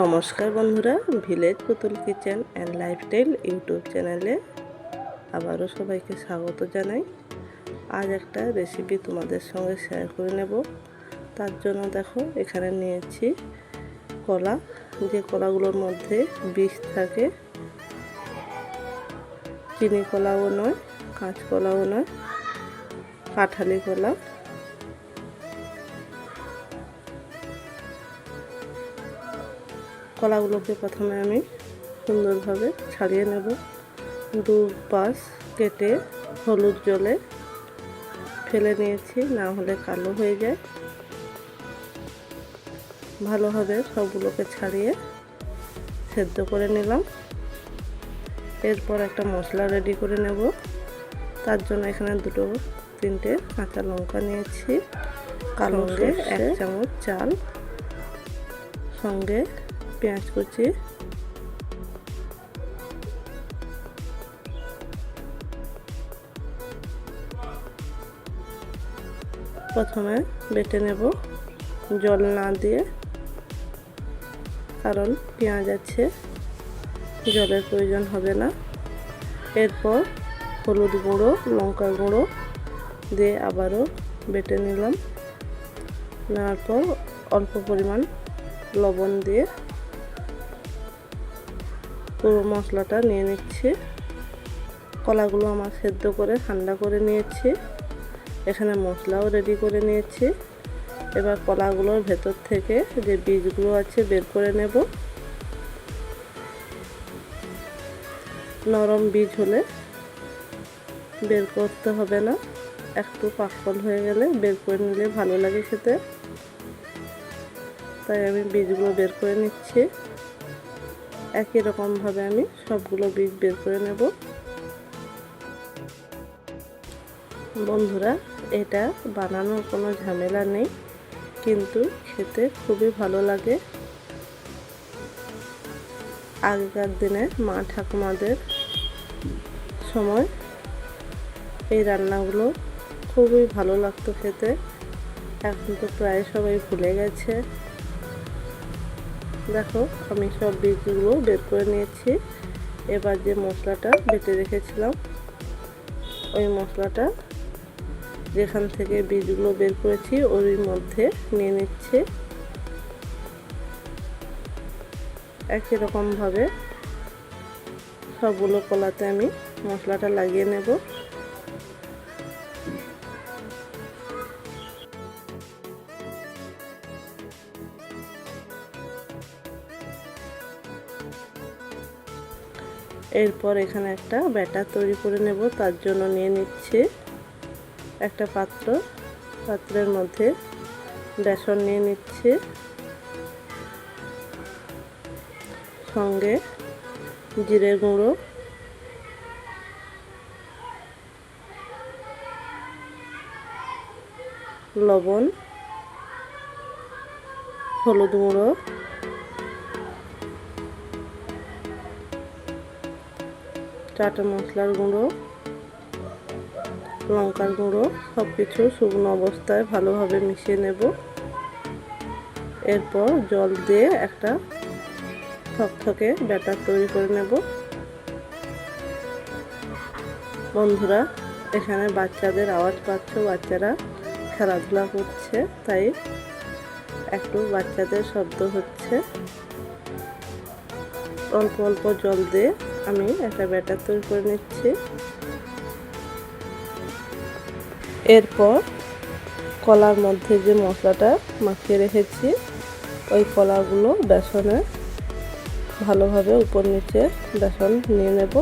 নমস্কার বন্ধুরা, ভিলেজ পুতুল কিচেন অ্যান্ড লাইফস্টাইল ইউটিউব চ্যানেলে আবারও সবাইকে স্বাগত জানাই। আজ একটা রেসিপি তোমাদের সঙ্গে শেয়ার করে নেব। তার জন্য দেখো, এখানে নিয়েছি কলা। যে কলাগুলোর মধ্যে বিষ থাকে, চিনি কলাও নয়, কাঁচকলাও নয়, কাঁঠালি কলা কলাগুলোকে প্রথমে আমি সুন্দরভাবে ছাড়িয়ে নেব। দু পাশ কেটে হলুদ জলে ফেলে নিয়েছি না হলে কালো হয়ে যায়। ভালোভাবে সবগুলোকে ছাড়িয়ে সেদ্ধ করে নিলাম। এরপর একটা মশলা রেডি করে নেব। তার জন্য এখানে দুটো তিনটে কাঁচা লঙ্কা নিয়েছি। কালো এক চামচ চাল। সঙ্গে পেঁয়াজ কুচি। প্রথমে বেটে নেব জল না দিয়ে, কারণ পেঁয়াজ আছে, জলের প্রয়োজন হবে না। এরপর হলুদ গুঁড়ো লঙ্কা গুঁড়ো দিয়ে আবারও বেটে নিলাম। নেওয়ার পর অল্প পরিমাণ লবণ দিয়ে পুরো মশলাটা নিয়ে নিচ্ছি। কলাগুলো আমার সেদ্ধ করে, ঠান্ডা করে নিয়েছি। এখানে মশলাও রেডি করে নিয়েছি। এবার কলাগুলোর ভেতর থেকে যে বীজগুলো আছে বের করে নেব। নরম বীজ হলে বের করতে হবে না। একটু পাকল হয়ে গেলে বের করে নিলে ভালো লাগে খেতে। তাই আমি বীজগুলো বের করে নিচ্ছি। একই রকমভাবে আমি সবগুলো বীজ বের করে নেব। বন্ধুরা, এটা বানানোর কোনো ঝামেলা নেই, কিন্তু খেতে খুবই ভালো লাগে। আগেকার দিনে মা ঠাকুমাদের সময় এই রান্নাগুলো খুবই ভালো লাগতো খেতে। এখন তো প্রায় সবাই ভুলে গেছে। দেখো, আমি সব বীজগুলো বের করে নিয়েছি। এবার যে মশলাটা বেটে রেখেছিলাম, ওই মশলাটা যেখান থেকে বীজগুলো বের করেছি, ওর মধ্যে নিয়ে নিচ্ছে। একই রকমভাবে সবগুলো কলাতে আমি মশলাটা লাগিয়ে নেব। এরপর এখানে একটা ব্যাটার তৈরি করে নেব, তার জন্য নিয়ে নিচ্ছে একটা পাত্র। পাত্রের মধ্যে বেসন নিয়ে নিচ্ছে। সঙ্গে জিরে গুঁড়ো। লবণ। হলুদ গুঁড়ো। চাট মশলার গুঁড়ো, লঙ্কার গুঁড়ো সব কিছু শুকনো অবস্থায় ভালোভাবে মিশিয়ে নেব। এরপর জল দিয়ে একটা থকথকে ব্যাটার তৈরি করে নেব। বন্ধুরা, এখানে বাচ্চাদের আওয়াজ পাচ্ছ, বাচ্চারা খেলাধুলা করছে, তাই একটু বাচ্চাদের শব্দ হচ্ছে। অল্প অল্প জল দিয়ে আমি একটা ব্যাটার তৈরি করে নিচ্ছি। এরপর কলার মধ্যে যে মশলাটা মাখিয়ে রেখেছি, ওই কলাগুলো বেসনে ভালোভাবে উপর নিচে বেসন নিয়ে নেব।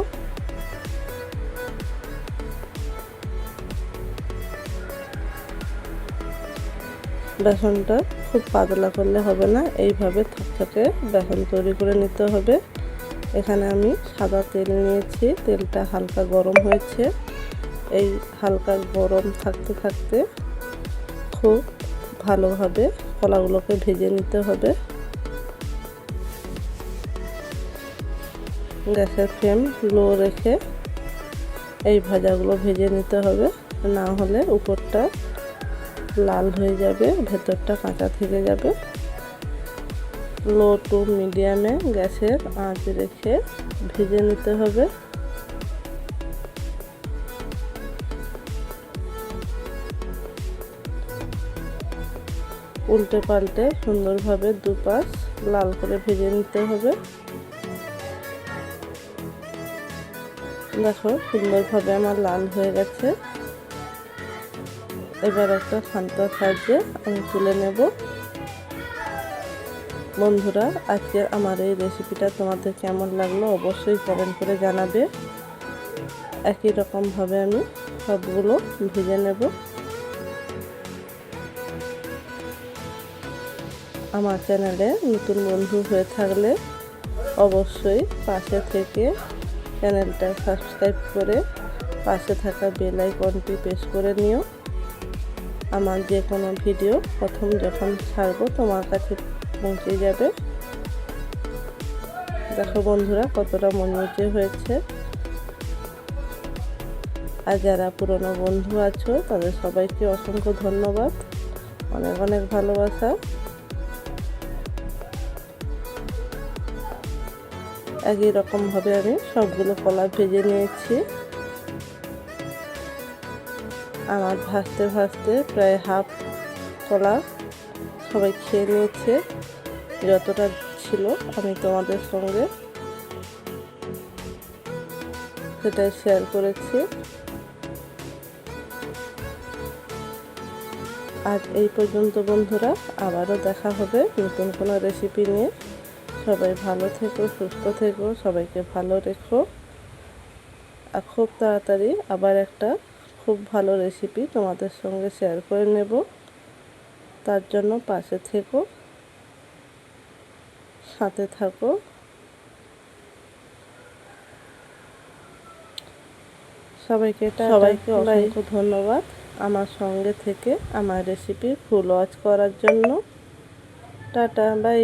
বেসনটা খুব পাতলা করলে হবে না, এইভাবে থকথকে বেসন তৈরি করে নিতে হবে। এখানে আমি সাদা তেল নিয়েছি। তেলটা হালকা গরম হয়েছে। এই হালকা গরম থাকতে থাকতে খুব ভালোভাবে কলাগুলোকে ভেজে নিতে হবে। গ্যাসের ফ্লেম লো রেখে এই ভাজাগুলো ভেজে নিতে হবে। না হলে উপরটা লাল হয়ে যাবে, ভেতরটা কাঁচা থেকে যাবে। লো টু মিডিয়ামে গ্যাসের আঁচ রেখে ভেজে নিতে হবে। উল্টে পাল্টে সুন্দরভাবে দুপাশ লাল করে ভেজে নিতে হবে। দেখো সুন্দরভাবে আমার লাল হয়ে গেছে। এবার একটা খান্তার সাহায্যে আমি তুলে নেব। বন্ধুরা, আজকের আমার এই রেসিপিটা তোমাদের কেমন লাগল অবশ্যই কমেন্ট করে জানাবে। একই রকমভাবে আমি সবগুলো ভেজে নেব। আমার চ্যানেলে নতুন বন্ধু হয়ে থাকলে অবশ্যই পাশে থেকে চ্যানেলটা সাবস্ক্রাইব করে পাশে থাকা বেল আইকনটি প্রেস করে নিও। আমার যে কোনো ভিডিও প্রথম যখন ছাড়বো, তোমার কাছে পৌঁছে যাবে। দেখো বন্ধুরা, কতটা মনোযোগ হয়েছে। আর যারা পুরনো বন্ধু আছো, তাদের সবাইকে অসংখ্য ধন্যবাদ। অনেক অনেক ভালোবাসা। একই রকমভাবে আমি সবগুলো কলা ভেজে নিয়েছি। আমার ভাজতে ভাজতে প্রায় হাফ কলা সবাই খেয়ে নিয়েছে। যতটা ছিল আমি তোমাদের সঙ্গে সেটাই শেয়ার করেছি। আজ এই পর্যন্ত বন্ধুরা, আবারও দেখা হবে নতুন কোনো রেসিপি নিয়ে। সবাই ভালো থেকো, সুস্থ থেকো, সবাইকে ভালো রেখো। আর খুব তাড়াতাড়ি আবার একটা খুব ভালো রেসিপি তোমাদের সঙ্গে শেয়ার করে নেব। তার জন্য পাশে থেকো। সাথে থাকো। সবাইকে সবাইকে অসংখ্য ধন্যবাদ। আমার সঙ্গে থেকে আমার রেসিপি ফুল ওয়াচ করার জন্য। Tata bye